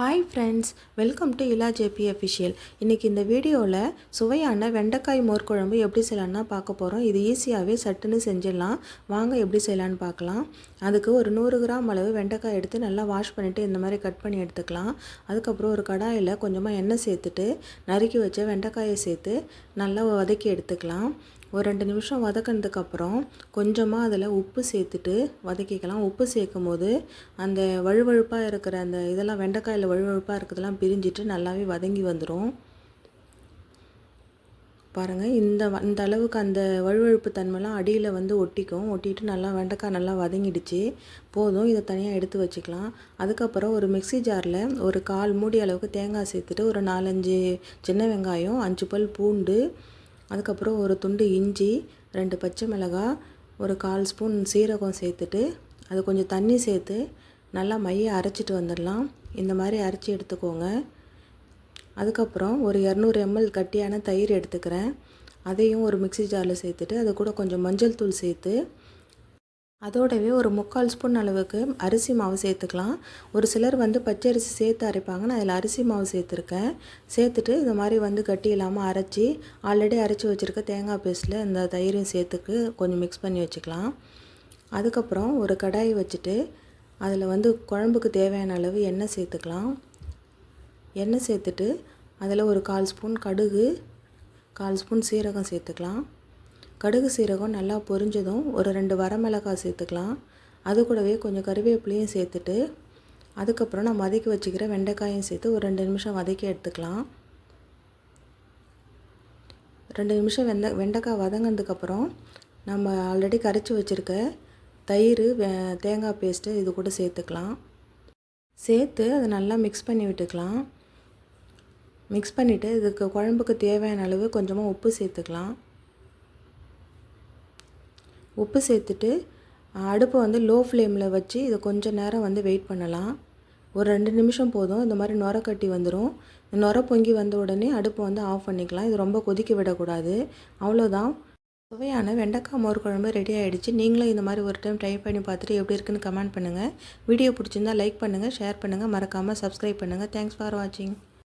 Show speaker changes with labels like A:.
A: Hi friends welcome to Ila JB official இன்றைக்கி இந்த வீடியோவில் சுவையான வெண்டைக்காய் மோர் குழம்பு எப்படி செய்யலான்னா பார்க்க போகிறோம் இது ஈஸியாகவே சட்டுன்னு செஞ்சிடலாம். வாங்க எப்படி செய்யலான்னு பார்க்கலாம். அதுக்கு ஒரு நூறு கிராம் அளவு வெண்டைக்காய் எடுத்து நல்லா வாஷ் பண்ணிவிட்டு இந்த மாதிரி கட் பண்ணி எடுத்துக்கலாம். அதுக்கப்புறம் ஒரு கடாயில் கொஞ்சமாக எண்ணெய் சேர்த்துட்டு நறுக்கி வச்ச வெண்டைக்காயை சேர்த்து நல்லா வதக்கி எடுத்துக்கலாம். ஒரு ரெண்டு நிமிஷம் வதக்கினதுக்கப்புறம் கொஞ்சமாக அதில் உப்பு சேர்த்துட்டு வதக்கிக்கலாம். உப்பு சேர்க்கும் போது அந்த வழுவழுப்பாக இருக்கிற அந்த இதெல்லாம் வெண்டைக்காயில் வழுவழுப்பாக இருக்கிறதெல்லாம் பிரிஞ்சிட்டு நல்லாவே வதங்கி வந்துடும் பாருங்கள் இந்த இந்த அளவுக்கு அந்த வழுவழுப்பு தன்மைலாம் அடியில் வந்து ஒட்டிக்கும். ஒட்டிட்டு நல்லா வெண்டைக்காய் நல்லா வதங்கிடுச்சு. போதும் இதை தனியாக எடுத்து வச்சுக்கலாம். அதுக்கப்புறம் ஒரு மிக்சி ஜாரில் ஒரு கால் மூடி அளவுக்கு தேங்காய் சேர்த்துட்டு ஒரு நாலஞ்சு சின்ன வெங்காயம் அஞ்சு பல் பூண்டு அதுக்கப்புறம் ஒரு துண்டு இஞ்சி ரெண்டு பச்சை மிளகாய் ஒரு கால் ஸ்பூன் சீரகம் சேர்த்துட்டு அது கொஞ்சம் தண்ணி சேர்த்து நல்லா மைய அரைச்சிட்டு வந்துடலாம். இந்த மாதிரி அரைச்சி எடுத்துக்கோங்க. அதுக்கப்புறம் ஒரு இரநூறு எம்எல் கட்டியான தயிர் எடுத்துக்கிறேன். அதையும் ஒரு மிக்சி ஜாரில் சேர்த்துட்டு அது கூட கொஞ்சம் மஞ்சள் தூள் சேர்த்து அதோடவே ஒரு முக்கால் ஸ்பூன் அளவுக்கு அரிசி மாவு சேர்த்துக்கலாம். ஒரு சிலர் வந்து பச்சரிசி சேர்த்து அரைப்பாங்க. நான் அதில் அரிசி மாவு சேர்த்துருக்கேன். சேர்த்துட்டு இந்த மாதிரி வந்து கட்டி இல்லாமல் அரைச்சி ஆல்ரெடி அரைச்சி வச்சுருக்க தேங்காய் பேஸ்ட்டில் இந்த தயிரையும் சேர்த்துக்கு கொஞ்சம் மிக்ஸ் பண்ணி வச்சுக்கலாம். அதுக்கப்புறம் ஒரு கடாயை வச்சுட்டு அதில் வந்து குழம்புக்கு தேவையான அளவு எண்ணெய் சேர்த்துக்கலாம். எண்ணெய் சேர்த்துட்டு அதில் ஒரு கால் ஸ்பூன் கடுகு கால் ஸ்பூன் சீரகம் சேர்த்துக்கலாம். கடுகு சீரகம் நல்லா பொரிஞ்சதும் ஒரு ரெண்டு வரமிளகாய் சேர்த்துக்கலாம். அது கூடவே கொஞ்சம் கருவேப்பிலையும் சேர்த்துட்டு அதுக்கப்புறம் நான் வதக்கி வச்சுக்கிற வெண்டைக்காயும் சேர்த்து ஒரு ரெண்டு நிமிஷம் வதக்கி எடுத்துக்கலாம். ரெண்டு நிமிஷம் வெந்த வெண்டைக்காய் வதங்கினதுக்கப்புறம் நம்ம ஆல்ரெடி கரைச்சி வச்சுருக்க தயிர் தேங்காய் பேஸ்ட்டு இது கூட சேர்த்துக்கலாம். சேர்த்து அதை நல்லா மிக்ஸ் பண்ணி விட்டுக்கலாம். மிக்ஸ் பண்ணிவிட்டு இதுக்கு குழம்புக்கு தேவையான அளவு கொஞ்சமாக உப்பு சேர்த்துக்கலாம். உப்பு சேர்த்துட்டு அடுப்பை வந்து லோ ஃப்ளேமில் வச்சு இதை கொஞ்சம் நேரம் வந்து வெயிட் பண்ணலாம். ஒரு ரெண்டு நிமிஷம் போதும். இந்த மாதிரி நுர கட்டி வந்துடும் நுர பொங்கி வந்த உடனே அடுப்பை வந்து ஆஃப் பண்ணிக்கலாம். இது ரொம்ப கொதிக்க விடக்கூடாது. அவ்வளோதான். சுவையான வெண்டைக்காய் மோர் குழம்பு ரெடி ஆகிடுச்சு நீங்களும் இந்த மாதிரி ஒரு டைம் ட்ரை பண்ணி பார்த்துட்டு எப்படி இருக்குன்னு கமெண்ட் பண்ணுங்கள் வீடியோ பிடிச்சிருந்தா லைக் பண்ணுங்கள் ஷேர் பண்ணுங்கள் மறக்காமல் சப்ஸ்கிரைப் பண்ணுங்கள் தேங்க்ஸ் ஃபார் வாட்சிங்